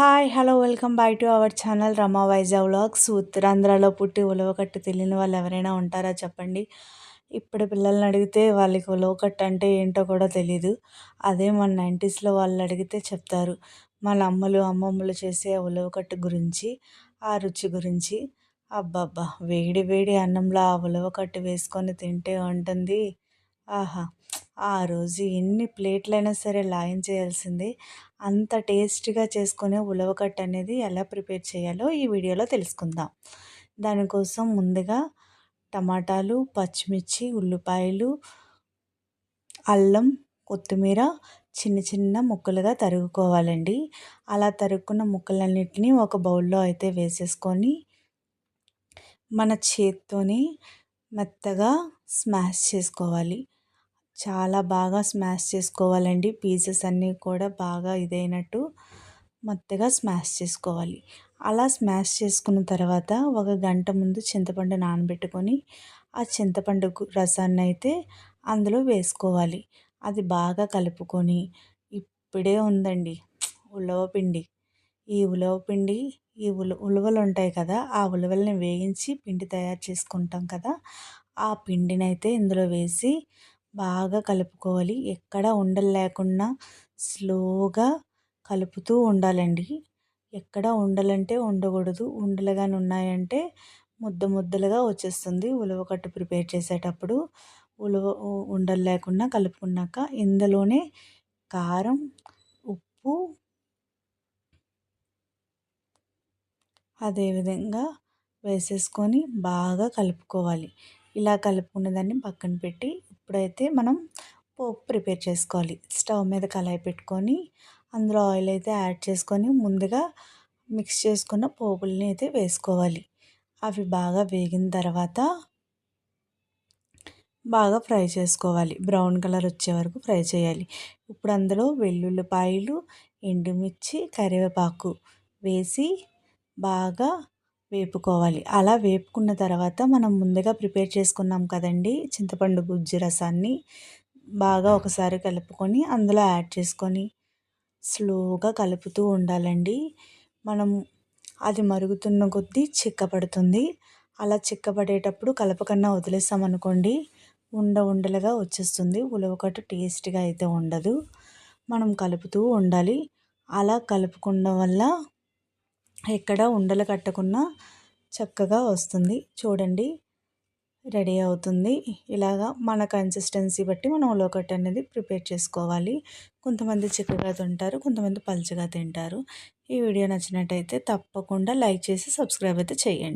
Hi hello welcome back to our channel Rama Vizag vlogs ఉత్తరాంధ్రలో పుట్టి ఉలవకట్టు తెలియని వాళ్ళు ఎవరైనా ఉంటారా చెప్పండి. ఇప్పుడు పిల్లల్ని అడిగితే వాళ్ళకి ఉలవకట్టు అంటే ఏంటో కూడా తెలీదు. అదే మన నైంటీస్లో వాళ్ళు అడిగితే చెప్తారు. మన అమ్మలు అమ్మమ్మలు చేసే ఉలవకట్టు గురించి ఆ రుచి గురించి. అబ్బబ్బా వేడి వేడి అన్నంలో ఆ ఉలవకట్టు వేసుకొని తింటే ఉంటుంది ఆహా! ఆ రోజు ఎన్ని ప్లేట్లైనా సరే లాగించేయాల్సిందే అంత టేస్టీగా చేసుకునే ఉలవకట్ట అనేది ఎలా ప్రిపేర్ చేయాలో ఈ వీడియోలో తెలుసుకుందాం. దానికోసం ముందుగా టమాటాలు పచ్చిమిర్చి ఉల్లిపాయలు అల్లం కొత్తిమీర చిన్న చిన్న ముక్కలుగా తరుగుకోవాలండి అలా తరుక్కున్న ముక్కలన్నిటిని ఒక బౌల్లో అయితే వేసేసుకొని మన చేత్తోని మెత్తగా స్మాష్ చేసుకోవాలి. చాలా బాగా స్మాష్ చేసుకోవాలండి. పీసెస్ అన్నీ కూడా బాగా ఇదైనట్టు మొత్తగా స్మాష్ చేసుకోవాలి. అలా స్మాష్ చేసుకున్న తర్వాత ఒక గంట ముందు చింతపండు నానబెట్టుకొని ఆ చింతపండు రసాన్ని అయితే అందులో వేసుకోవాలి. అది బాగా కలుపుకొని ఇప్పుడే ఉందండి. ఉలవపిండి ఈ ఉలవపిండి ఈ ఉల ఉలవలు ఉంటాయి కదా ఆ ఉలవల్ని వేయించి పిండి తయారు చేసుకుంటాం కదా ఆ పిండిని అయితే ఇందులో వేసి బాగా కలుపుకోవాలి. ఎక్కడ ఉండలు లేకుండా స్లోగా కలుపుతూ ఉండాలండి. ఎక్కడ ఉండలంటే ఉండకూడదు. ఉండలుగానే ఉన్నాయంటే ముద్ద ముద్దలుగా వచ్చేస్తుంది. ఉలవకట్టు ప్రిపేర్ చేసేటప్పుడు ఉలవ ఉండలు లేకుండా కలుపుకున్నాక ఇందులోనే కారం ఉప్పు అదేవిధంగా వేసేసుకొని బాగా కలుపుకోవాలి. ఇలా కలుపుకున్న దాన్ని పక్కన పెట్టి ఇప్పుడైతే మనం పోపు ప్రిపేర్ చేసుకోవాలి. స్టవ్ మీద కళాయి పెట్టుకొని అందులో ఆయిల్ అయితే యాడ్ చేసుకొని ముందుగా మిక్స్ చేసుకున్న పోపుల్ని అయితే వేసుకోవాలి. అవి బాగా వేగిన తర్వాత బాగా ఫ్రై చేసుకోవాలి. బ్రౌన్ కలర్ వచ్చే వరకు ఫ్రై చేయాలి. ఇప్పుడు అందులో వెల్లుల్లిపాయలు ఎండుమిర్చి కరివేపాకు వేసి బాగా వేపుకోవాలి. అలా వేపుకున్న తర్వాత మనం ముందుగా ప్రిపేర్ చేసుకున్నాం కదండి చింతపండు గుజ్జు రసాన్ని బాగా ఒకసారి కలుపుకొని అందులో యాడ్ చేసుకొని స్లోగా కలుపుతూ ఉండాలండి. మనం అది మరుగుతున్న కొద్దీ చిక్కపడుతుంది అలా చిక్కపడేటప్పుడు కలపకన్నా వదిలేసామనుకోండి ఉండ ఉండలుగా వచ్చేస్తుంది. ఉలవకట్టు టేస్ట్గా అయితే ఉండదు. మనం కలుపుతూ ఉండాలి. అలా కలుపుకోవడం వల్ల ఎక్కడ ఉండలు కట్టకుండా చక్కగా వస్తుంది. చూడండి రెడీ అవుతుంది. ఇలాగా మన కన్సిస్టెన్సీ బట్టి మనం ఉలవకట్ట అనేది ప్రిపేర్ చేసుకోవాలి. కొంతమంది చిక్కగా తింటారు కొంతమంది పలుచగా తింటారు. ఈ వీడియో నచ్చినట్టయితే తప్పకుండా లైక్ చేసి సబ్స్క్రైబ్ అయితే చేయండి.